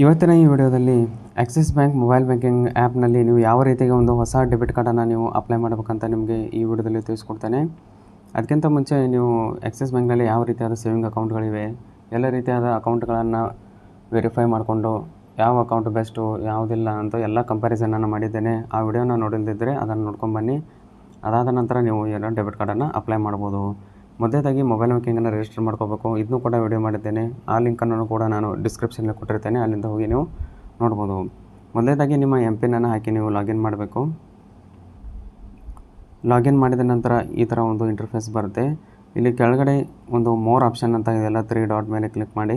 ಇವತ್ತಿನ ಈ ವಿಡಿಯೋದಲ್ಲಿ ಆಕ್ಸಿಸ್ ಬ್ಯಾಂಕ್ ಮೊಬೈಲ್ ಬ್ಯಾಂಕಿಂಗ್ ಆ್ಯಪ್ನಲ್ಲಿ ನೀವು ಯಾವ ರೀತಿಗೆ ಒಂದು ಹೊಸ ಡೆಬಿಟ್ ಕಾರ್ಡನ್ನು ನೀವು ಅಪ್ಲೈ ಮಾಡಬೇಕಂತ ನಿಮಗೆ ಈ ವಿಡಿಯೋದಲ್ಲಿ ತಿಳಿಸ್ಕೊಡ್ತೇನೆ. ಅದಕ್ಕಿಂತ ಮುಂಚೆ ನೀವು ಆಕ್ಸಿಸ್ ಬ್ಯಾಂಕ್ನಲ್ಲಿ ಯಾವ ರೀತಿಯಾದ ಸೇವಿಂಗ್ ಅಕೌಂಟ್ಗಳಿವೆ ಎಲ್ಲ ರೀತಿಯಾದ ಅಕೌಂಟ್ಗಳನ್ನು ವೆರಿಫೈ ಮಾಡಿಕೊಂಡು ಯಾವ ಅಕೌಂಟ್ ಬೆಸ್ಟು ಯಾವುದಿಲ್ಲ ಅಂತ ಎಲ್ಲ ಕಂಪ್ಯಾರಿಸನನ್ನು ಮಾಡಿದ್ದೇನೆ. ಆ ವಿಡಿಯೋನ ನೋಡಿಲ್ದಿದ್ದರೆ ಅದನ್ನು ನೋಡ್ಕೊಂಬನ್ನಿ ಅದಾದ ನಂತರ ನೀವು ಏನೋ ಡೆಬಿಟ್ ಕಾರ್ಡನ್ನು ಅಪ್ಲೈ ಮಾಡ್ಬೋದು. ಮೊದಲೇದಾಗಿ ಮೊಬೈಲ್ ಬ್ಯಾಂಕಿಂಗನ್ನು ರಿಜಿಸ್ಟರ್ ಮಾಡ್ಕೋಬೇಕು. ಇದನ್ನು ಕೂಡ ವಿಡಿಯೋ ಮಾಡಿದ್ದೇನೆ. ಆ ಲಿಂಕನ್ನು ಕೂಡ ನಾನು ಡಿಸ್ಕ್ರಿಪ್ಷನಲ್ಲಿ ಕೊಟ್ಟಿರ್ತೇನೆ. ಅಲ್ಲಿಂದ ಹೋಗಿ ನೀವು ನೋಡ್ಬೋದು. ಮೊದಲೇದಾಗಿ ನಿಮ್ಮ ಎಂ ಪಿನ್ನನ್ನು ಹಾಕಿ ನೀವು ಲಾಗಿನ್ ಮಾಡಬೇಕು. ಲಾಗಿನ್ ಮಾಡಿದ ನಂತರ ಈ ಥರ ಒಂದು ಇಂಟರ್ಫೇಸ್ ಬರುತ್ತೆ. ಇಲ್ಲಿ ಕೆಳಗಡೆ ಒಂದು ಮೋರ್ ಆಪ್ಷನ್ ಅಂತ ಇದೆಲ್ಲ ತ್ರೀ ಡಾಟ್ ಮೇಲೆ ಕ್ಲಿಕ್ ಮಾಡಿ.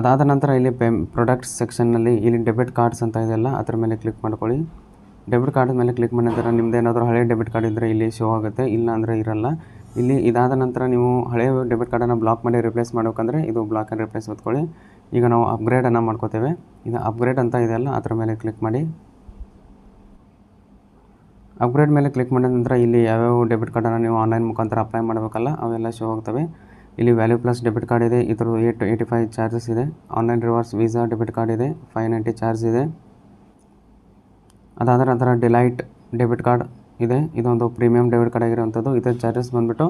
ಅದಾದ ನಂತರ ಇಲ್ಲಿ ಪೇ ಪ್ರಾಡಕ್ಟ್ಸ್ ಸೆಕ್ಷನ್ನಲ್ಲಿ ಇಲ್ಲಿ ಡೆಬಿಟ್ ಕಾರ್ಡ್ಸ್ ಅಂತ ಇದೆಯಲ್ಲ ಅದ್ರ ಮೇಲೆ ಕ್ಲಿಕ್ ಮಾಡ್ಕೊಳ್ಳಿ. ಡೆಬಿಟ್ ಕಾರ್ಡ್ ಮೇಲೆ ಕ್ಲಿಕ್ ಮಾಡಿದ ನಿಮ್ದು ಏನಾದರೂ ಹಳೆ ಡೆಬಿಟ್ ಕಾರ್ಡ್ ಇದ್ದರೆ ಇಲ್ಲಿ ಶೋ ಆಗುತ್ತೆ. ಇಲ್ಲ ಅಂದರೆ ಇರಲ್ಲ. ಇಲ್ಲಿ ಇದಾದ ನಂತರ ನೀವು ಹಳೆಯ ಡೆಬಿಟ್ ಕಾರ್ಡನ್ನು ಬ್ಲಾಕ್ ಮಾಡಿ ರಿಪ್ಲೇಸ್ ಮಾಡಬೇಕಂದ್ರೆ ಇದು ಬ್ಲಾಕ್ ಆ್ಯಂಡ್ ರಿಪ್ಲೇಸ್ ಹೊತ್ಕೊಳ್ಳಿ. ಈಗ ನಾವು ಅಪ್ಗ್ರೇಡನ್ನು ಮಾಡ್ಕೋತೇವೆ. ಇದು ಅಪ್ಗ್ರೇಡ್ ಅಂತ ಇದೆಯಲ್ಲ ಅದರ ಮೇಲೆ ಕ್ಲಿಕ್ ಮಾಡಿ. ಅಪ್ಗ್ರೇಡ್ ಮೇಲೆ ಕ್ಲಿಕ್ ಮಾಡಿದ ನಂತರ ಇಲ್ಲಿ ಯಾವ್ಯಾವ ಡೆಬಿಟ್ ಕಾರ್ಡನ್ನು ನೀವು ಆನ್ಲೈನ್ ಮುಖಾಂತರ ಅಪ್ಲೈ ಮಾಡಬೇಕಲ್ಲ, ಅವೆಲ್ಲ ಶೋ ಆಗ್ತವೆ. ಇಲ್ಲಿ ವ್ಯಾಲ್ಯೂ ಪ್ಲಸ್ ಡೆಬಿಟ್ ಕಾರ್ಡ್ ಇದೆ ಇದರ ಏಟ್ ಏಯ್ಟಿ ಫೈವ್ ಚಾರ್ಜಸ್ ಇದೆ. Online rewards Visa debit card ಇದೆ ಫೈವ್ ನೈಂಟಿ ಚಾರ್ಜ್ ಇದೆ. ಅದಾದ ನಂತರ ಡಿಲೈಟ್ ಡೆಬಿಟ್ ಕಾರ್ಡ್ ಇದೆ. ಇದೊಂದು ಪ್ರೀಮಿಯಂ ಡೆಬಿಟ್ ಕಾರ್ಡ್ ಆಗಿರುವಂಥದ್ದು. ಇದರ ಚಾರ್ಜಸ್ ಬಂದುಬಿಟ್ಟು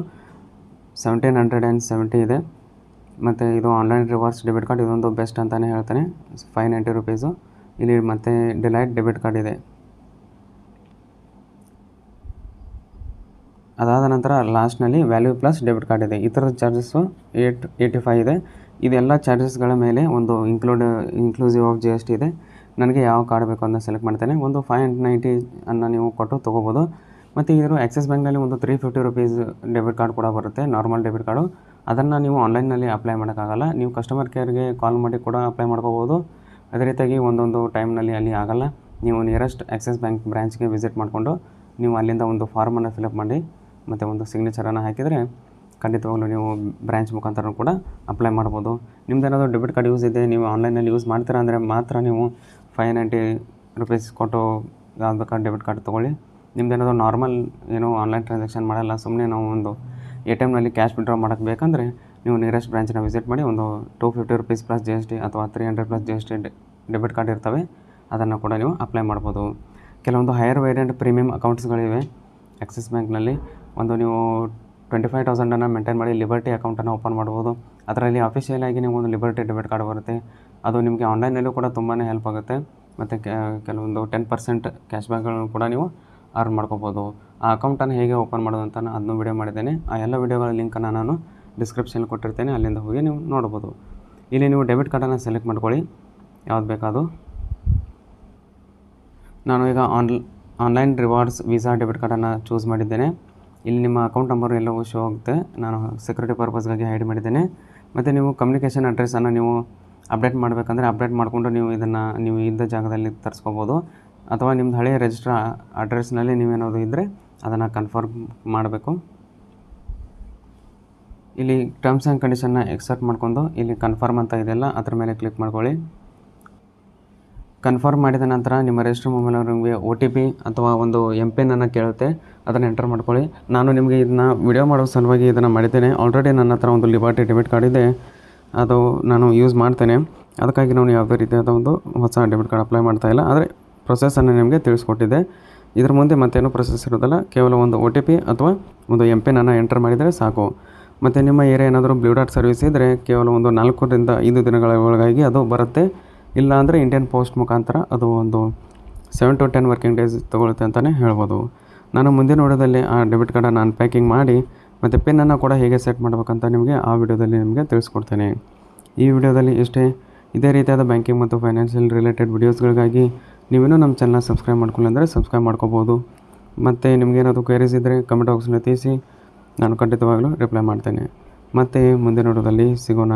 ಸೆವೆಂಟೀನ್ ಹಂಡ್ರೆಡ್ ಆ್ಯಂಡ್ ಸೆವೆಂಟಿ ಇದೆ. ಮತ್ತು ಇದು ಆನ್ಲೈನ್ ರಿವಾರ್ಡ್ಸ್ ಡೆಬಿಟ್ ಕಾರ್ಡ್ ಇದೊಂದು ಬೆಸ್ಟ್ ಅಂತಲೇ ಹೇಳ್ತಾನೆ. ಫೈವ್ ನೈಂಟಿ ರುಪೀಸು ಇಲ್ಲಿ ಮತ್ತೆ ಡಿಲೈಟ್ ಡೆಬಿಟ್ ಕಾರ್ಡ್ ಇದೆ. ಅದಾದ ನಂತರ ಲಾಸ್ಟ್ನಲ್ಲಿ ವ್ಯಾಲ್ಯೂ ಪ್ಲಸ್ ಡೆಬಿಟ್ ಕಾರ್ಡ್ ಇದೆ. ಈ ಥರದ ಚಾರ್ಜಸ್ಸು ಏಟ್ ಏಯ್ಟಿ ಫೈವ್ ಇದೆ. ಇದೆಲ್ಲ ಚಾರ್ಜಸ್ಗಳ ಮೇಲೆ ಒಂದು include inclusive of G S T ಇದೆ. ನನಗೆ ಯಾವ ಕಾರ್ಡ್ ಬೇಕು ಅಂತ ಸೆಲೆಕ್ಟ್ ಮಾಡ್ತೇನೆ. ಒಂದು ಫೈವ್ ನೈಂಟಿ ಅನ್ನು ನೀವು ಕೊಟ್ಟು ತೊಗೋಬೋದು. ಮತ್ತು ಇದ್ರ ಆಕ್ಸಿಸ್ ಬ್ಯಾಂಕ್ನಲ್ಲಿ ಒಂದು three fifty rupees debit card ಕೂಡ ಬರುತ್ತೆ ನಾರ್ಮಲ್ ಡೆಬಿಟ್ ಕಾರ್ಡು ಅದನ್ನು ನೀವು ಆನ್ಲೈನ್ನಲ್ಲಿ ಅಪ್ಲೈ ಮಾಡೋಕ್ಕಾಗಲ್ಲ. ನೀವು ಕಸ್ಟಮರ್ ಕೇರ್ಗೆ ಕಾಲ್ ಮಾಡಿ ಕೂಡ ಅಪ್ಲೈ ಮಾಡ್ಕೋಬೋದು. ಅದೇ ರೀತಿಯಾಗಿ ಒಂದೊಂದು ಟೈಮ್ನಲ್ಲಿ ಅಲ್ಲಿ ಆಗಲ್ಲ. ನೀವು ನಿಯರೆಸ್ಟ್ ಆ್ಯಕ್ಸಿಸ್ ಬ್ಯಾಂಕ್ ಬ್ರ್ಯಾಂಚ್ಗೆ ವಿಸಿಟ್ ಮಾಡಿಕೊಂಡು ನೀವು ಅಲ್ಲಿಂದ ಒಂದು ಫಾರ್ಮನ್ನು ಫಿಲಪ್ ಮಾಡಿ, ಮತ್ತು ಒಂದು ಸಿಗ್ನೇಚರನ್ನು ಹಾಕಿದರೆ ಖಂಡಿತವಾಗ್ಲೂ ನೀವು ಬ್ರ್ಯಾಂಚ್ ಮುಖಾಂತರ ಕೂಡ ಅಪ್ಲೈ ಮಾಡ್ಬೋದು. ನಿಮ್ದು ಏನಾದರೂ ಡೆಬಿಟ್ ಕಾರ್ಡ್ ಯೂಸ್ ಇದೆ, ನೀವು ಆನ್ಲೈನಲ್ಲಿ ಯೂಸ್ ಮಾಡ್ತೀರಾ ಅಂದರೆ ಮಾತ್ರ ನೀವು ಫೈವ್ ನೈಂಟಿ ರುಪೀಸ್ ಕೊಟ್ಟು ಯಾವ್ದು ಕಾರ್ಡ್, ಡೆಬಿಟ್ ಕಾರ್ಡ್ ತೊಗೊಳ್ಳಿ. ಏನಾದರೂ ನಾರ್ಮಲ್ ಏನು ಆನ್ಲೈನ್ ಟ್ರಾನ್ಸಾಕ್ಷನ್ ಮಾಡಲ್ಲ ಸುಮ್ಮನೆ ನಾವು ಒಂದು ಎ ಟಿ ಎಮ್ನಲ್ಲಿ ಕ್ಯಾಶ್ ವಿಡ್ರಾ ಮಾಡೋಕ್ಕೆ ಬೇಕಂದರೆ ನೀವು ನಿಯರೆಸ್ಟ್ ಬ್ರ್ಯಾಂಚನ್ನ ವಿಸಿಟ್ ಮಾಡಿ ಒಂದು two fifty rupees plus G S T ಅಥವಾ three hundred plus G S T debit card ಇರ್ತವೆ. ಅದನ್ನು ಕೂಡ ನೀವು ಅಪ್ಲೈ ಮಾಡ್ಬೋದು. ಕೆಲವೊಂದು ಹೈಯರ್ ವೇರಿಯಂಟ್ ಪ್ರೀಮಿಯಂ ಅಕೌಂಟ್ಸ್ಗಳಿವೆ ಆಕ್ಸಿಸ್ ಬ್ಯಾಂಕ್ನಲ್ಲಿ ಒಂದು ನೀವು ಟ್ವೆಂಟಿ ಫೈವ್ ತೌಸಂಡನ್ನು ಮೇಂಟೈನ್ ಮಾಡಿ ಲಿಬರ್ಟಿ ಅಕೌಂಟನ್ನು ಓಪನ್ ಮಾಡ್ಬೋದು. ಅದರಲ್ಲಿ ಅಫಿಷಿಯಲ್ ಆಗಿ ಒಂದು ಲಿಬರ್ಟಿ ಡೆಬಿಟ್ ಕಾರ್ಡ್ ಬರುತ್ತೆ. ಅದು ನಿಮಗೆ ಆನ್ಲೈನಲ್ಲೂ ಕೂಡ ತುಂಬಾ ಹೆಲ್ಪ್ ಆಗುತ್ತೆ. ಮತ್ತು ಕೆಲವೊಂದು ಟೆನ್ ಪರ್ಸೆಂಟ್ ಕ್ಯಾಶ್ ಬ್ಯಾಕ್ಗಳನ್ನು ಕೂಡ ನೀವು ಅರ್ನ್ ಮಾಡ್ಕೋಬೋದು. ಆ ಅಕೌಂಟನ್ನು ಹೇಗೆ ಓಪನ್ ಮಾಡೋದು ಅಂತ ನಾನು ಅದನ್ನು ವಿಡಿಯೋ ಮಾಡಿದ್ದೇನೆ. ಆ ಎಲ್ಲ ವಿಡಿಯೋಗಳ ಲಿಂಕನ್ನು ನಾನು ಡಿಸ್ಕ್ರಿಪ್ಷನ್ ಕೊಟ್ಟಿರ್ತೇನೆ. ಅಲ್ಲಿಂದ ಹೋಗಿ ನೀವು ನೋಡ್ಬೋದು. ಇಲ್ಲಿ ನೀವು ಡೆಬಿಟ್ ಕಾರ್ಡನ್ನು ಸೆಲೆಕ್ಟ್ ಮಾಡ್ಕೊಳ್ಳಿ. ಯಾವ್ದು ಬೇಕಾದು ನಾನು ಈಗ on online rewards Visa debit ಕಾರ್ಡನ್ನು ಚೂಸ್ ಮಾಡಿದ್ದೇನೆ. ಇಲ್ಲಿ ನಿಮ್ಮ ಅಕೌಂಟ್ ನಂಬರು ಎಲ್ಲವೂ ಶೋ ಆಗುತ್ತೆ. ನಾನು ಸೆಕ್ಯೂರಿಟಿ ಪರ್ಪಸ್ಗಾಗಿ ಹೈಡ್ ಮಾಡಿದ್ದೇನೆ. ಮತ್ತು ನೀವು ಕಮ್ಯುನಿಕೇಷನ್ ಅಡ್ರೆಸ್ಸನ್ನು ನೀವು ಅಪ್ಡೇಟ್ ಮಾಡಬೇಕಂದ್ರೆ ಅಪ್ಡೇಟ್ ಮಾಡಿಕೊಂಡು ನೀವು ಇದನ್ನು, ನೀವು ಇದ್ದ ಜಾಗದಲ್ಲಿ ತರಿಸ್ಕೋಬೋದು. ಅಥವಾ ನಿಮ್ಮದು ಹಳೆಯ ರಿಜಿಸ್ಟರ್ ಅಡ್ರೆಸ್ನಲ್ಲಿ ನೀವೇನಾದರೂ ಇದ್ದರೆ ಅದನ್ನು ಕನ್ಫರ್ಮ್ ಮಾಡಬೇಕು. ಇಲ್ಲಿ ಟರ್ಮ್ಸ್ ಆ್ಯಂಡ್ ಕಂಡೀಷನ್ನ ಎಕ್ಸೆಪ್ಟ್ ಮಾಡ್ಕೊಂಡು ಇಲ್ಲಿ ಕನ್ಫರ್ಮ್ ಅಂತ ಇದೆಯಲ್ಲ, ಅದ್ರ ಮೇಲೆ ಕ್ಲಿಕ್ ಮಾಡ್ಕೊಳ್ಳಿ. ಕನ್ಫರ್ಮ್ ಮಾಡಿದ ನಂತರ ನಿಮ್ಮ ರಿಜಿಸ್ಟರ್ ಮೊಬೈಲ್ ನಿಮಗೆ ಒ ಟಿ ಪಿ ಅಥವಾ ಒಂದು ಎಂ ಪಿನ್ನನ್ನು ಕೇಳುತ್ತೆ. ಅದನ್ನು ಎಂಟರ್ ಮಾಡ್ಕೊಳ್ಳಿ. ನಾನು ನಿಮಗೆ ಇದನ್ನ ವಿಡಿಯೋ ಮಾಡೋ ಸಲುವಾಗಿ ಇದನ್ನು ಮಾಡಿದ್ದೇನೆ. ಆಲ್ರೆಡಿ ನನ್ನ ಹತ್ರ ಒಂದು ಲಿಬರ್ಟಿ ಡೆಬಿಟ್ ಕಾರ್ಡ್ ಇದೆ. ಅದು ನಾನು ಯೂಸ್ ಮಾಡ್ತೇನೆ. ಅದಕ್ಕಾಗಿ ನಾನು ಯಾವುದೇ ರೀತಿಯಾದ ಒಂದು ಹೊಸ ಡೆಬಿಟ್ ಕಾರ್ಡ್ ಅಪ್ಲೈ ಮಾಡ್ತಾ ಇಲ್ಲ. ಆದರೆ ಪ್ರೊಸೆಸನ್ನು ನಿಮಗೆ ತಿಳಿಸ್ಕೊಟ್ಟಿದ್ದೆ. ಇದ್ರ ಮುಂದೆ ಮತ್ತೇನು ಪ್ರೊಸೆಸ್ ಇರೋದಿಲ್ಲ ಕೇವಲ ಒಂದು ಒ ಟಿ ಪಿ ಅಥವಾ ಒಂದು ಎಂ ಪಿನನ್ನು ಎಂಟರ್ ಮಾಡಿದರೆ ಸಾಕು. ಮತ್ತು ನಿಮ್ಮ ಏರಿಯಾ ಏನಾದರೂ ಬ್ಲೂ ಡಾಟ್ ಸರ್ವಿಸ್ ಇದ್ದರೆ ಕೇವಲ ಒಂದು ನಾಲ್ಕರಿಂದ ಐದು ದಿನಗಳ ಒಳಗಾಗಿ ಅದು ಬರುತ್ತೆ. ಇಲ್ಲ ಅಂದರೆ ಇಂಡಿಯನ್ ಪೋಸ್ಟ್ ಮುಖಾಂತರ ಅದು ಒಂದು seven to ten working days ತೊಗೊಳುತ್ತೆ ಅಂತಲೇ ಹೇಳ್ಬೋದು. ನಾನು ಮುಂದಿನ ವಿಡಿಯೋದಲ್ಲಿ ಆ ಡೆಬಿಟ್ ಕಾರ್ಡನ್ನು ಅನ್ಪ್ಯಾಕಿಂಗ್ ಮಾಡಿ ಮತ್ತು ಪಿನ್ನನ್ನು ಕೂಡ ಹೇಗೆ ಸೆಟ್ ಮಾಡಬೇಕಂತ ನಿಮಗೆ ಆ ವಿಡಿಯೋದಲ್ಲಿ ನಿಮಗೆ ತಿಳಿಸ್ಕೊಡ್ತೇನೆ. ಈ ವಿಡಿಯೋದಲ್ಲಿ ಇಷ್ಟೇ ಇದೇ ರೀತಿಯಾದ ಬ್ಯಾಂಕಿಂಗ್ ಮತ್ತು ಫೈನಾನ್ಷಿಯಲ್ ರಿಲೇಟೆಡ್ ವಿಡಿಯೋಸ್ಗಳಿಗಾಗಿ ನೀವೇನೂ ನಮ್ಮ ಚಾನಲ್ನ ಸಬ್ಸ್ಕ್ರೈಬ್ ಮಾಡ್ಕೊಳ್ಳಿ ಅಂದರೆ ಸಬ್ಸ್ಕ್ರೈಬ್ ಮಾಡ್ಕೋಬೋದು. ಮತ್ತು ನಿಮಗೇನಾದರೂ ಕ್ವೇರೀಸ್ ಇದ್ದರೆ ಕಮೆಂಟ್ ಬಾಕ್ಸ್ನಲ್ಲಿ ತಿಳಿಸಿ, ನಾನು ಖಂಡಿತವಾಗಲೂ ರಿಪ್ಲೈ ಮಾಡ್ತೇನೆ. ಮತ್ತು ಮುಂದಿನ ವಿಡಿಯೋದಲ್ಲಿ ಸಿಗೋಣ.